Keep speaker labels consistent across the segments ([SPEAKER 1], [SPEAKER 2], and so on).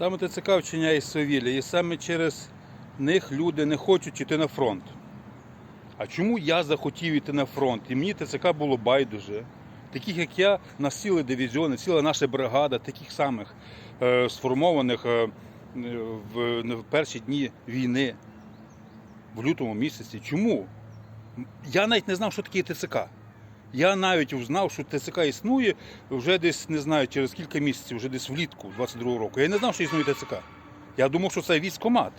[SPEAKER 1] Саме ТЦК вчиняє свавілля, і саме через них люди не хочуть йти на фронт. А чому я захотів йти на фронт? І мені ТЦК було байдуже. Таких як я, у нас дивізіони, ціла наша бригада, таких самих е, сформованих е, в, в перші дні війни, в лютому місяці. Чому? Я навіть не знав, що таке ТЦК. Я навіть узнав, що ТЦК існує вже десь, не знаю, через кілька місяців, вже десь влітку 22-го року. Я не знав, що існує ТЦК. Я думав, що це військкомат.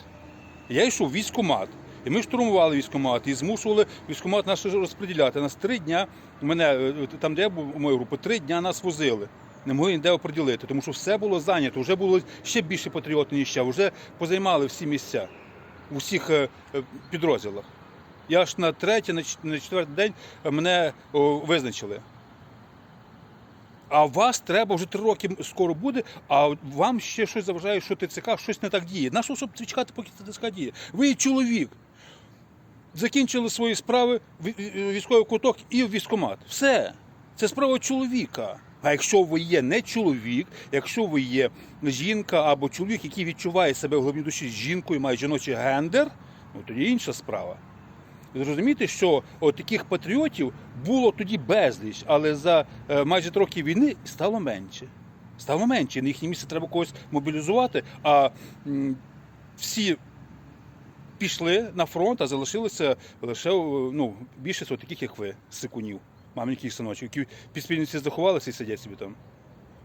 [SPEAKER 1] Я йшов в військкомат. І ми штурмували військкомат і змушували військкомат наш розподіляти. Нас три дня, мене, е, там, де я був у моїй групі, три дня нас возили. Не могли ніде оприділити, тому що все було зайнято, вже було ще більше патріотів, ніж ще, вже позаймали всі місця у всіх е, е, підрозділах. Я аж на третій, на четвертий день мене визначили. А вас треба вже три роки скоро буде, а вам ще щось заважає, що ТЦК щось не так діє. На що щоб чекати, поки ТЦК діє? Ви є чоловік. Закінчили свої справи, ві- ві- військовий куток і в військкомат. Все. Це справа чоловіка. А якщо ви є не чоловік, якщо ви є жінка або чоловік, який відчуває себе в глибині душі жінкою, має жіночий гендер, ну тоді інша справа. Ви Зрозумієте, що от таких патріотів було тоді безліч, але за е, майже роки війни стало менше. Стало менше. На їхнє місце треба когось мобілізувати, а всі пішли на фронт, а залишилося лише о, ну, більшість таких, як ви, сикунів, маленьких синочок, які під спільниці заховалися і сидять собі там.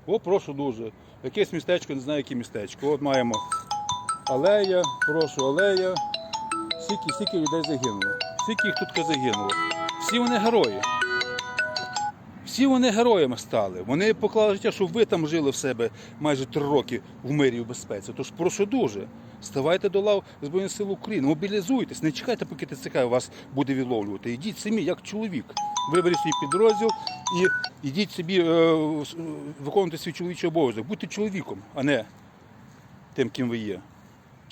[SPEAKER 1] О, прошу дуже. Якесь містечко, не знаю, яке містечко. От маємо алея, прошу, алея. Скільки, скільки людей загинуло. Скільки їх тут загинуло. Всі вони герої. Всі вони героями стали. Вони поклали життя, щоб ви там жили в себе майже три роки в мирі і в безпеці. Тож прошу дуже. Ставайте до лав Збройних сил України, мобілізуйтесь, не чекайте, поки ТЦК вас буде відловлювати. Йдіть самі, як чоловік. Виберіть свій підрозділ і йдіть собі е, виконуйте свій чоловічий обов'язок. Будьте чоловіком, а не тим, ким ви є.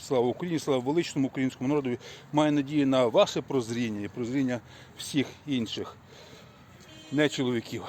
[SPEAKER 1] Слава Україні, слава величному українському народу. Маю надію на ваше прозріння і прозріння всіх інших не чоловіків.